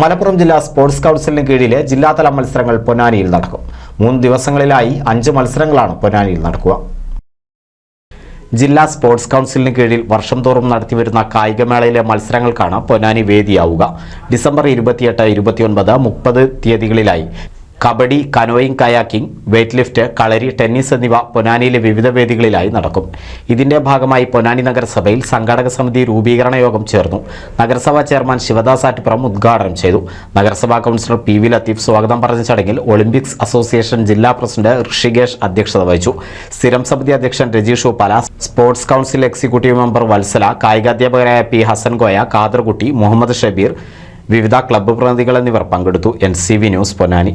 മലപ്പുറം ജില്ലാ സ്പോർട്സ് കൗൺസിലിന് കീഴിലെ ജില്ലാതല മത്സരങ്ങൾ പൊന്നാനിയിൽ നടക്കും. മൂന്ന് ദിവസങ്ങളിലായി അഞ്ച് മത്സരങ്ങളാണ് പൊന്നാനിയിൽ നടക്കുക. ജില്ലാ സ്പോർട്സ് കൗൺസിലിന് കീഴിൽ വർഷം തോറും നടത്തിവരുന്ന കായികമേളയിലെ മത്സരങ്ങൾക്കാണ് പൊന്നാനി വേദിയാവുക. ഡിസംബർ ഇരുപത്തിയെട്ട് ഇരുപത്തിയൊൻപത് മുപ്പത് തീയതികളിലായി kabaddi canoeing kayaking weight lift kalari tennis എന്നിവ പൊന്നാനിയിലെ വിവിധ വേദികളിലായി നടക്കും. ഇതിന്റെ ഭാഗമായി പൊന്നാനി നഗരസഭയിൽ സംഘാടക സമിതി രൂപീകരണ യോഗം ചേർന്നു. നഗരസഭാ ചെയർമാൻ ശിവദാസ് ആറ്റുപുറം ഉദ്ഘാടനം ചെയ്തു. നഗരസഭാ കൗൺസിലർ പി വി ലത്തീഫ് സ്വാഗതം പറഞ്ഞ ചടങ്ങിൽ ഒളിമ്പിക്സ് അസോസിയേഷൻ ജില്ലാ പ്രസിഡന്റ് ഋഷികേഷ് അധ്യക്ഷത വഹിച്ചു. സ്ഥിരം സമിതി അധ്യക്ഷൻ Rajeesh Uppala sports council executive member Vatsala കായികാധ്യാപകരായ P Hassan Goya Kadarkutty Muhammad Shabeer വിവിധ ക്ലബ്ബ് പ്രതിനിധികൾ എന്നിവർ പങ്കെടുത്തു. N C V news Ponnani.